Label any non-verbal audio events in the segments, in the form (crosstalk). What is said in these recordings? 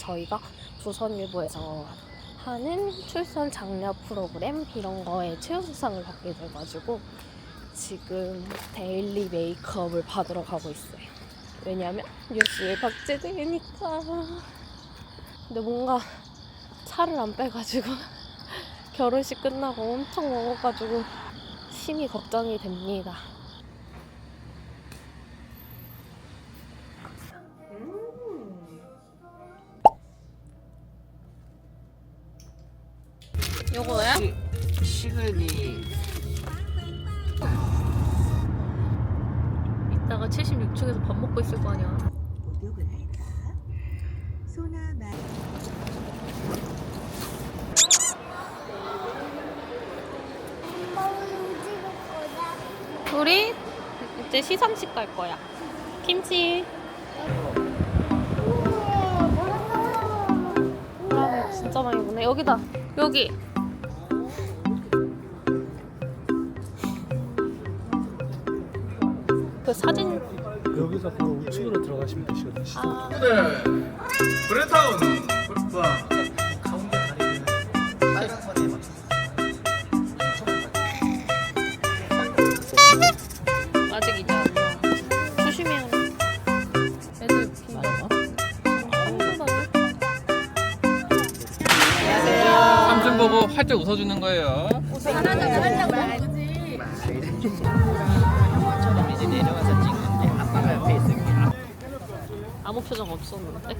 저희가 조선일보에서 하는 출산 장려 프로그램 이런 거에 최우수상을 받게 돼가지고 지금 데일리 메이크업을 받으러 가고 있어요. 왜냐면 뉴스에 박제되니까. 근데 뭔가 차를 안 빼가지고 (laughs) 결혼식 끝나고 엄청 먹어가지고 심히 걱정이 됩니다. 76층에서 밥 먹고 있을 거 아니야. 우리 이제 시상식 갈 거야. 김치. 아, 진짜 많이 보네. 여기다. 여기. 그 사진. 여기서 바로 우측으로 들어가시면 되시거든요. 아, 네. 브레타운 와 가운데 다리를 빨간 선에 맞춰서 아직 이제 안 나와. 조심해야 돼. 애들 빈다. 삼촌 보고 활짝 웃어주는 거예요. 처럼 이제 내려와서 찍는 데 아빠가 옆에 있으니까 아무 표정 없었는데.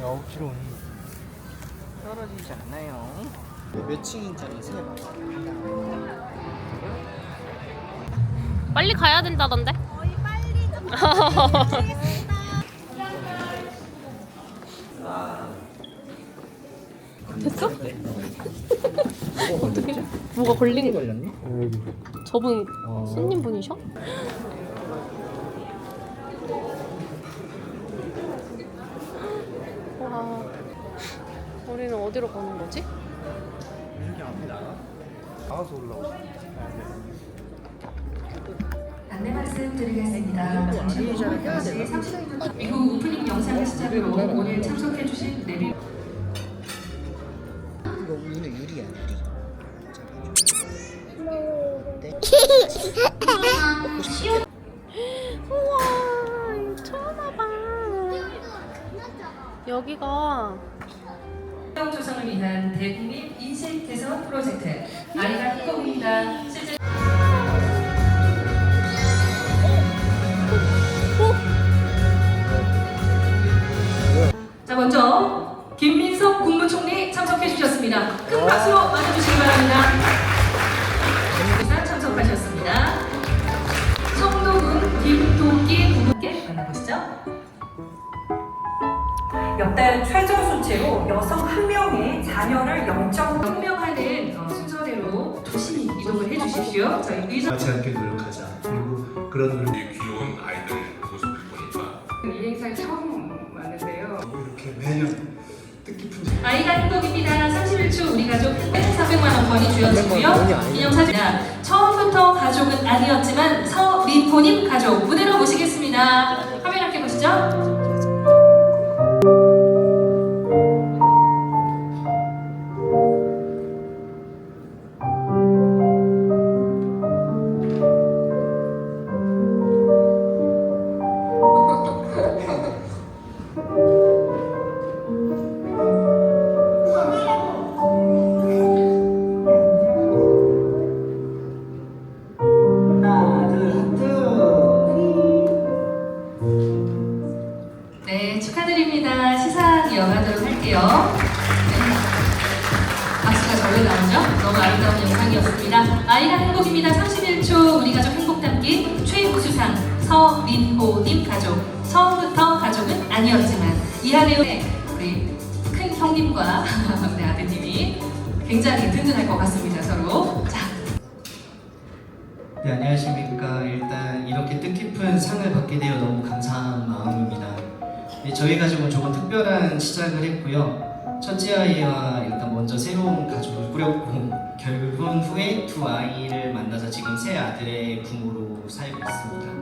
9km 오는 떨어지지 않아요 몇 층인지는 세봐 빨리 가야 된다던데? 됐어? 어떻게? 뭐가 걸린 거? 걸렸니? 어, 여기. 저분 어. 손님 분이셔? 우리는 어디로 가는 거지? 이렇게 앞에 나가? 나가서 올라오죠. 안내 말씀드리겠습니다. 잠시 후 10시 30분 이후 오프닝 영상을 시작으로 오늘 참석해주신 내비 이거 오늘 유리야 유리 우와, 와봐. 여기가 형 조성을 위한 대국민 인식 개선 프로젝트 아이가 행복입니다. 실제 자 먼저 김민석 국무총리 참석해 주셨습니다. 큰 박수로 맞아주시기 바랍니다. 자, 참석하셨습니다. 청도군 김동기 부부께 만나보시죠. 역대 최저 수치로 여성 한 명이 자녀를 0. 성명하는 어, 순서대로 조심히 이동을 해주십시오. 저희 의전 하지 않게 노력하자. 그리고 그런 노력 귀여운 아이들 모습을 보니까 이 행사에 처음 왔는데요. 이렇게 매년 뜻깊은 아이가 행복입니다. 31초 우리 가족 400만 원권이 주어지고요. 기념사진 처음부터 가족은 아니었지만 서민포님 가족 무대로 모시겠습니다. 화면 함께 보시죠. 아름다운 영상이었습니다. 아이가 행복입니다. 31초 우리 가족 행복 담기 최우수상 서민호님 가족. 처음부터 가족은 아니었지만 이하래의 우리 큰 형님과 (laughs) 네, 아드님이 굉장히 든든할 것 같습니다. 서로. 자, 네, 안녕하십니까. 일단 이렇게 뜻깊은 상을 받게 되어 너무 감사한 마음입니다. 네, 저희 가족은 조금 특별한 시작을 했고요. 첫째 아이와 일단 먼저 새로운 가족을 꾸렸고 결혼 후에 두 아이를 만나서 지금 세 아들의 부모로 살고 있습니다.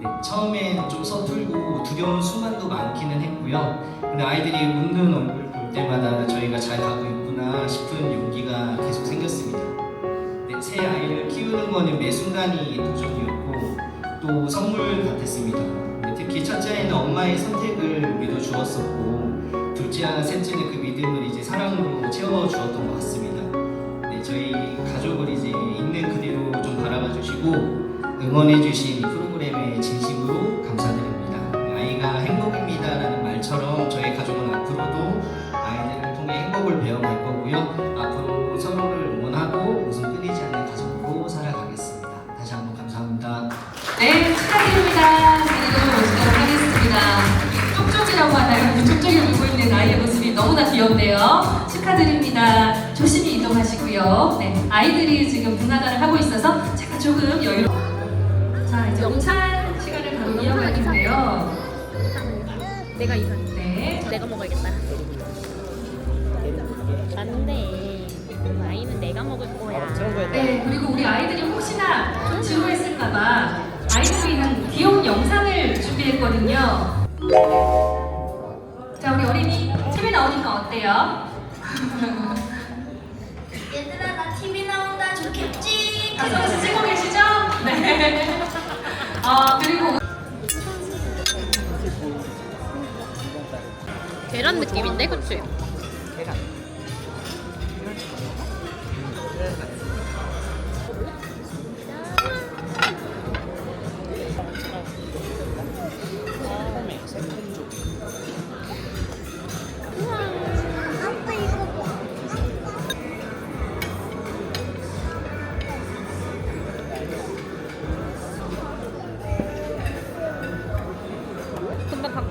네, 처음엔 좀 서툴고 두려운 순간도 많기는 했고요. 근데 아이들이 웃는 얼굴 볼 때마다 저희가 잘 가고 있구나 싶은 용기가 계속 생겼습니다. 네, 새 아이를 키우는 거는 매 순간이 도전이었고 또 선물 같았습니다. 네, 특히 첫째 아이는 엄마의 선택을 우리도 주었었고 둘째와 셋째는 그 믿음을 이제 사랑으로 채워 주었던 것 같습니다. 네, 저희 가족을 이제 있는 그대로 좀 바라봐 주시고 응원해 주신 귀엽네요. 축하드립니다. 조심히 이동하시고요. 네, 아이들이 지금 분화단을 하고 있어서 제가 조금 여유. 자, 이제 영상 시간을 바로 이어갈 텐데요. 내가 이상. 네, 내가 먹어야겠다. 안 돼. 아이는 내가 먹을 거야. 네, 그리고 우리 아이들이 혹시나 좀 지루했을까봐 아이들을 위한 귀여운 영상을 준비했거든요. 자, 우리 어린이 TV 나오니까 어때요? 얘들아 나 TV 나온다 좋겠지? 박성수 찍고 계시죠? 네. 아, 그리고 계란 느낌인데, 그치? 계란.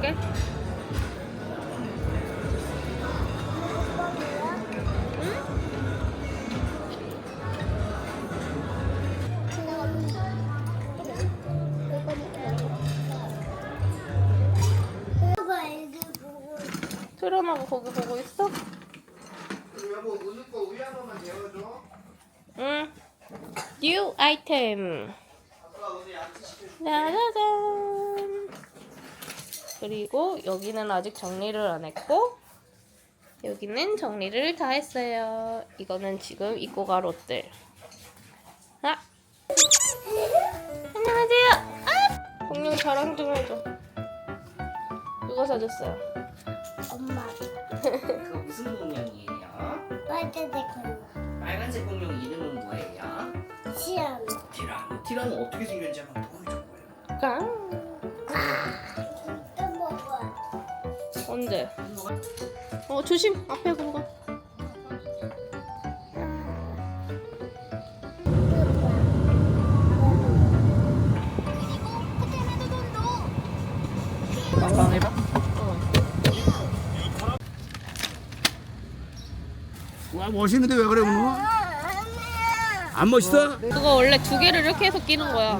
금방 갈게. 트럼하고 거기 보고 있어? 여보 우는 거 우유 한 번만 재워줘. 응. 뉴 아이템. 아빠 오늘 양치 시켜. 짜자잔. 그리고 여기는 아직 정리를 안 했고 여기는 정리를 다 했어요. 이거는 지금 입고 갈 옷들. 아. 안녕하세요. 아! 공룡 자랑 좀 해줘. 누가 사줬어요? 엄마 그 무슨 공룡이에요? 빨대대 걸려 빨간색 공룡 이름은 뭐예요? 시험 티라노. 티라노 어떻게 생겼는지 한번 보여줘 보여. 깡. 언제? 어 조심 앞에 그거. 빵빵해봐. 와 멋있는데 왜 그래 오늘? 안 멋있어? 그거 원래 두 개를 이렇게 해서 끼는 거야.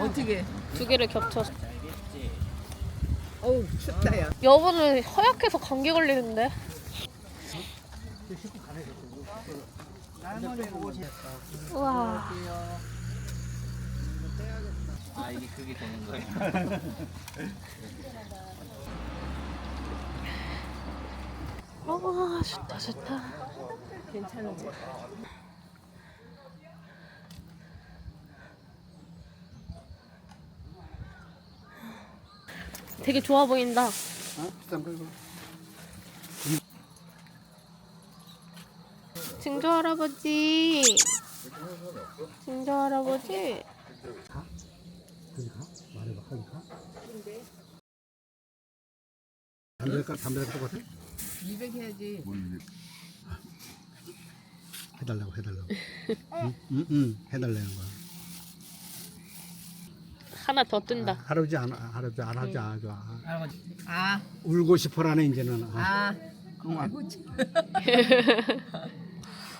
어떻게? 두 개를 겹쳐서. 어우 춥다 야. 여보는 허약해서 감기 걸리는데. 할머니 보고 싶다. 우와. 아 이게 그게 되는 거야. 와 (laughs) 좋다 좋다. 괜찮은지. 되게 좋아 보인다. 증조 할아버지. 증조 할아버지. 말해봐 거기 가? 담배가 담배가 똑같아? 200 해야지. 해달라고 해달라고. 응? 응, 응, 해달라는 거야. 하나 더 뜬다. 할아버지 안 할아버지 안 하지 안 하죠. 할아버지. 아. 울고 싶어라네 이제는. 아. 아. 그만.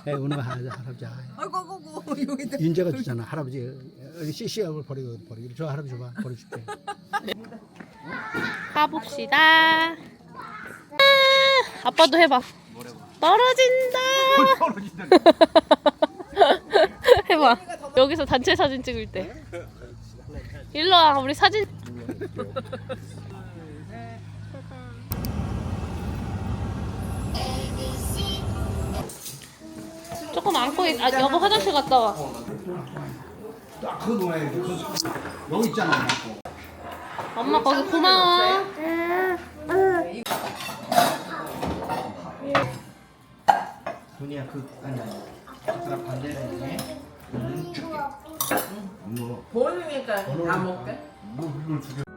에거 할아버지 (laughs) 할아버지. 아이고 아이고 아이고 여기다. 인재가 주잖아 할아버지. CC하고 버리고 버리고 저 할아버지 봐 버려줄게. (laughs) 가봅시다. 아, 아빠도 해봐. 떨어진다. (laughs) 해봐. 여기서 단체 사진 찍을 때. 일로 와, 우리 사진. 조금 안고 있... 아 여보 화장실 갔다 와. 딱 그거 놓아야지. 여기 있잖아. 엄마 거기 고마워. 돈이야 그 아니 아니 반대로 해 뭐 보이니까 다 먹게. 뭐 이걸 주게.